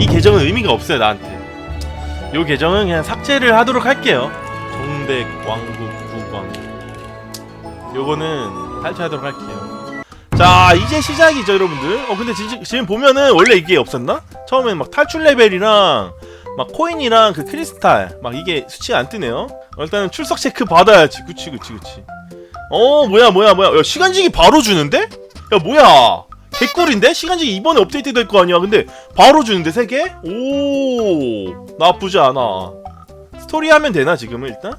이 계정은 의미가 없어요 나한테. 요 계정은 그냥 삭제를 하도록 할게요. 동백 왕국 국왕. 요거는 탈퇴하도록 할게요. 자 이제 시작이죠 여러분들. 어 근데 지, 지금 보면은 원래 이게 없었나? 처음엔 막 탈출 레벨이랑 막 코인이랑 그 크리스탈. 막 이게 수치가 안 뜨네요. 어, 일단은 출석 체크 받아야지. 그치 그치 그치. 어 뭐야 뭐야 뭐야. 야 시간직이 바로 주는데? 야 뭐야 개꿀인데? 시간직이 이번에 업데이트 될 거 아니야 근데 바로 주는데 세 개? 오 나쁘지 않아 스토리 하면 되나 지금은 일단?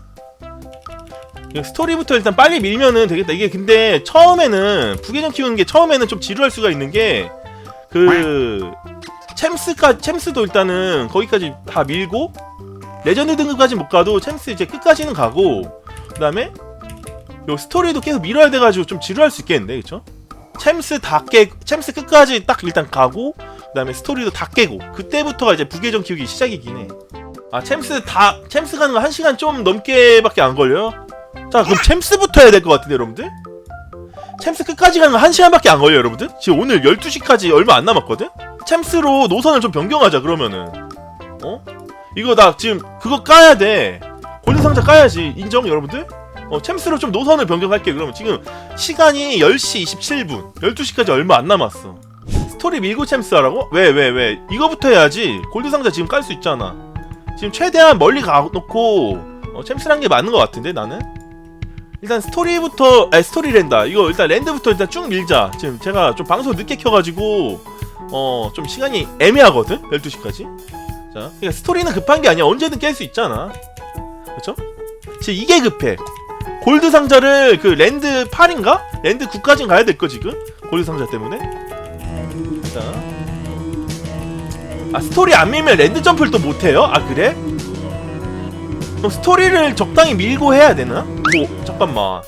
스토리부터 일단 빨리 밀면은 되겠다 이게 근데 처음에는 부계정 키우는 게 처음에는 좀 지루할 수가 있는 게그 챔스까 챔스도 일단은 거기까지 다 밀고 레전드 등급까지 못 가도 챔스 이제 끝까지는 가고 그 다음에 요 스토리도 계속 밀어야 돼가지고 좀 지루할 수 있겠는데 그쵸? 챔스 다 깨, 챔스 끝까지 딱 일단 가고 그다음에 스토리도 다 깨고 그때부터가 이제 부계정 키우기 시작이긴 해. 아 챔스 다 챔스 가는 거 한 시간 좀 넘게밖에 안 걸려요? 자 그럼 챔스부터 해야 될 것 같은데 여러분들? 챔스 끝까지 가는 거 한 시간밖에 안 걸려요 여러분들? 지금 오늘 12시까지 얼마 안 남았거든? 챔스로 노선을 좀 변경하자 그러면은 어? 이거 나 지금 그거 까야 돼 골든 상자 까야지 인정 여러분들? 어 챔스로 좀 노선을 변경할게 그러면. 지금 시간이 10시 27분. 12시까지 얼마 안 남았어. 스토리 밀고 챔스 하라고? 왜 왜 왜, 이거부터 해야지. 골드 상자 지금 깔 수 있잖아. 지금 최대한 멀리 가놓고 어, 챔스란 게 맞는 것 같은데 나는? 일단 스토리부터 아 스토리 랜다. 이거 일단 랜드부터 일단 쭉 밀자. 지금 제가 좀 방송 늦게 켜가지고 어 좀 시간이 애매하거든? 12시까지? 자 그러니까 스토리는 급한 게 아니야. 언제든 깰 수 있잖아. 그쵸? 지금 이게 급해 골드 상자를 그 랜드 8인가? 랜드 9까진 가야 될 거 지금 골드 상자 때문에 자. 아 스토리 안 밀면 랜드 점프를 또 못해요? 아 그래? 그럼 스토리를 적당히 밀고 해야 되나? 오 잠깐만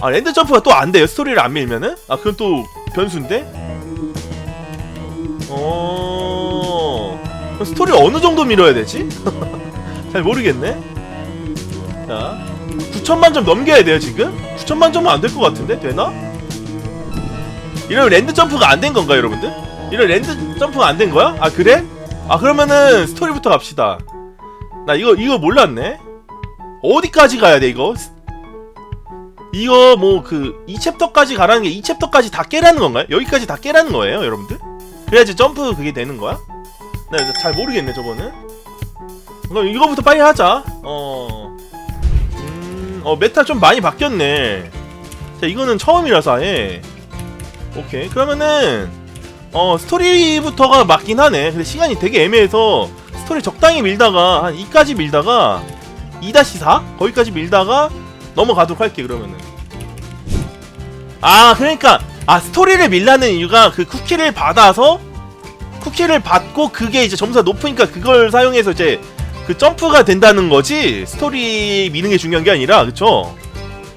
아 랜드 점프가 또 안 돼요 스토리를 안 밀면은? 아 그건 또 변수인데? 어... 스토리 어느 정도 밀어야 되지? 잘 모르겠네 자 9천만 점 넘겨야 돼요 지금? 9천만 점은 안 될 것 같은데? 되나? 이러면 랜드 점프가 안 된 건가 여러분들? 이런 랜드 점프가 안 된 거야? 아 그래? 아 그러면은 스토리부터 갑시다 나 이거 이거 몰랐네 어디까지 가야 돼 이거? 이거 뭐그 2챕터까지 가라는 게 2챕터까지 다 깨라는 건가요? 여기까지 다 깨라는 거예요 여러분들? 그래야지 점프 그게 되는 거야? 나 이거 잘 모르겠네 저거는 그럼 이거부터 빨리 하자 어... 음... 어 메타 좀 많이 바뀌었네. 자 이거는 처음이라서 아예. 오케이. 그러면은 어 스토리부터가 맞긴 하네. 근데 시간이 되게 애매해서 스토리 적당히 밀다가 한 2까지 밀다가 2-4 거기까지 밀다가 넘어가도록 할게 그러면은. 아 그러니까 아 스토리를 밀라는 이유가 그 쿠키를 받아서 쿠키를 받고 그게 이제 점수가 높으니까 그걸 사용해서 이제 그 점프가 된다는 거지 스토리 미는 게 중요한 게 아니라 그쵸?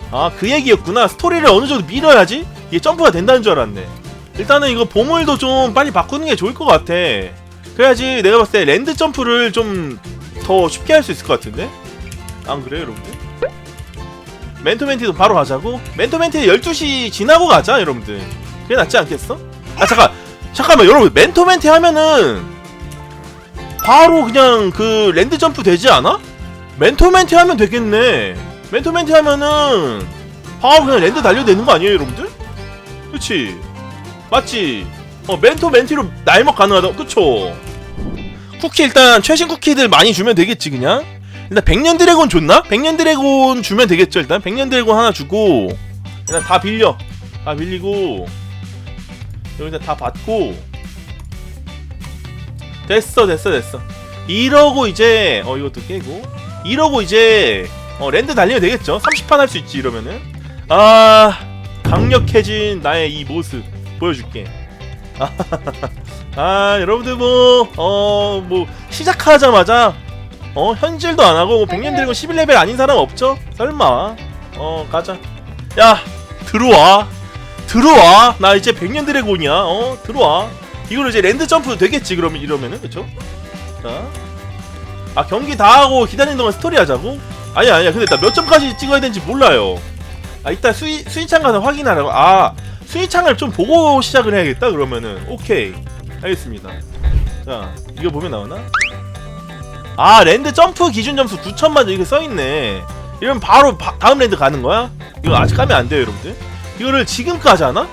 아 그 얘기였구나. 스토리를 어느 정도 밀어야지 이게 점프가 된다는 줄 알았네. 일단은 이거 보물도 좀 빨리 바꾸는 게 좋을 것 같아. 그래야지 내가 봤을 때 랜드 점프를 좀 더 쉽게 할 수 있을 것 같은데? 안 그래요 여러분들? 멘토멘티도 바로 가자고? 멘토멘티 12시 지나고 가자 여러분들. 그게 낫지 않겠어? 아 잠깐! 잠깐만 여러분. 멘토멘티 하면은 바로 그냥 그 랜드 점프 되지 않아? 멘토멘티 하면 되겠네 멘토멘티 하면은 바로 그냥 랜드 달려도 되는 거 아니에요 여러분들? 그치 맞지? 어 멘토 멘티로 날먹 가능하다 그쵸? 쿠키 일단 최신 쿠키들 많이 주면 되겠지 그냥 일단 백년 드래곤 줬나? 백년 드래곤 주면 되겠죠 일단 백년 드래곤 하나 주고 일단 다 빌려 다 빌리고 여기다 다 받고 됐어 됐어 됐어. 이러고 이제 어 이것도 깨고. 이러고 이제 어 랜드 달리면 되겠죠? 30판 할 수 있지 이러면은. 아 강력해진 나의 이 모습 보여줄게. 아 여러분들 뭐어 뭐 시작하자마자 어 현질도 안 하고 뭐 백년 드래곤 11레벨 아닌 사람 없죠? 설마. 어 가자. 야 들어와. 들어와. 나 이제 백년 드래곤이야. 어 들어와 이걸로 이제 랜드 점프 되겠지 그러면 이러면은 그쵸? 자 아 경기 다 하고 기다리는 동안 스토리 하자고? 아니야 아니야 근데 나 몇 점까지 찍어야 되는지 몰라요 아 이따 수위 수위창 가서 확인하라고 아 수위창을 좀 보고 시작을 해야겠다 그러면은 오케이 알겠습니다 자 이거 보면 나오나? 아 랜드 점프 기준 점수 9천만 점 이렇게 써있네 이러면 바로 바- 다음 랜드 가는 거야? 이거 아직 까면 안 돼요 여러분들 이거를 지금까지 하나?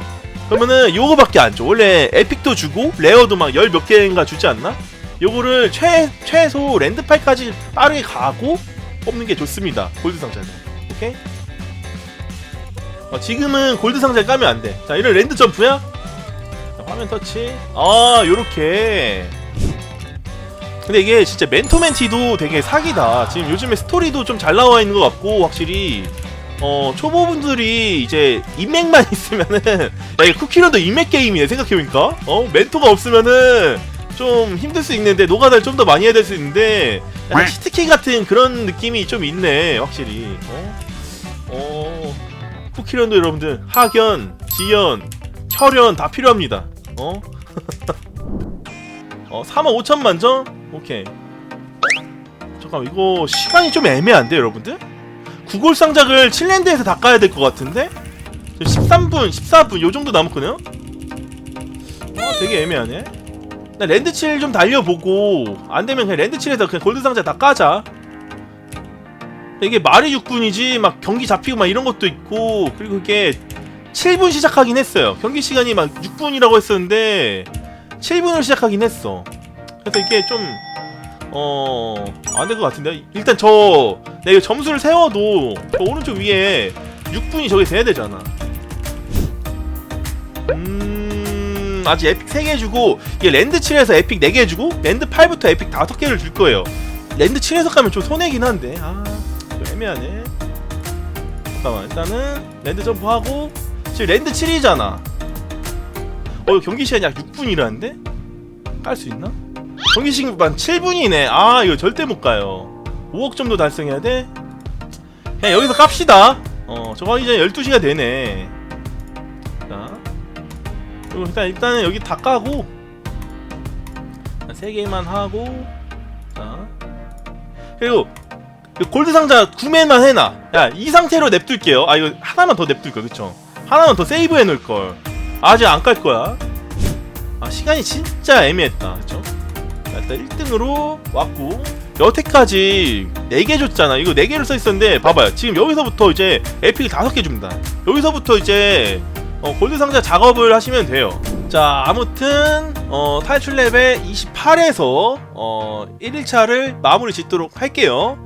그러면은 요거밖에 안 줘. 원래 에픽도 주고 레어도 막 열 몇 개인가 주지 않나? 요거를 최 최소 랜드 파이까지 빠르게 가고 뽑는 게 좋습니다. 골드 상자는. 오케이? 어, 지금은 골드 상자 까면 안 돼. 자, 이런 랜드 점프야? 자, 화면 터치. 아, 요렇게. 근데 이게 진짜 멘토멘티도 되게 사기다. 지금 요즘에 스토리도 좀 잘 나와 있는 것 같고 확실히 어 초보분들이 이제 인맥만 있으면은 야 이거 쿠키런도 인맥 게임이네 생각해보니까 어 멘토가 없으면은 좀 힘들 수 있는데 노가다를 좀 더 많이 해야 될 수 있는데 약간 치트키 같은 그런 느낌이 좀 있네 확실히 어? 어 쿠키런도 여러분들 학연, 지연, 혈연 다 필요합니다 어? 어 3억 5천만 점? 오케이 잠깐 이거 시간이 좀 애매한데 여러분들? 구골 상작을 7랜드에서 닦아야 될 것 같은데? 지금 13분, 14분 요 정도 남았거든요? 아 되게 애매하네 나 랜드 7 좀 달려보고 안 되면 그냥 랜드 7에서 그냥 골드 상자 다 까자 이게 말이 6분이지 막 경기 잡히고 막 이런 것도 있고 그리고 그게 7분 시작하긴 했어요 경기 시간이 막 6분이라고 했었는데 7분으로 시작하긴 했어 그래서 이게 좀 어... 안 될 것 같은데? 일단 저 내가 점수를 세워도 저 오른쪽 위에 6분이 저기 돼야 되잖아. 음... 아직 에픽 3개 주고 이게 랜드 7에서 에픽 4개 주고 랜드 8부터 에픽 5개를 줄 거예요. 랜드 7에서 가면 좀 손해긴 한데 아... 좀 애매하네. 잠깐만 일단은 랜드 점프하고 지금 랜드 7이잖아. 어 경기 시간이 약 6분이라는데? 깔 수 있나? 시간 7분이네. 아 이거 절대 못 가요. 5억 점도 달성해야 돼? 그냥 여기서 깝시다. 어 저거 전에 12시가 되네. 자 그리고 일단 일단은 여기 다 까고 3개만 하고 자. 그리고 그 골드 상자 구매만 해놔. 야 이 상태로 냅둘게요. 아 이거 하나만 더 냅둘 거 그쵸? 하나만 더 세이브 해놓을 걸. 아직 안 깔 거야. 아 시간이 진짜 애매했다 그쵸? 자, 일단 1등으로 왔고 여태까지 4개 줬잖아. 이거 4개를 써있었는데 봐봐요. 지금 여기서부터 이제 에픽을 5개 줍니다. 여기서부터 이제 어, 골드 상자 작업을 하시면 돼요. 자 아무튼 어, 탈출 레벨 28에서 어, 1일차를 마무리 짓도록 할게요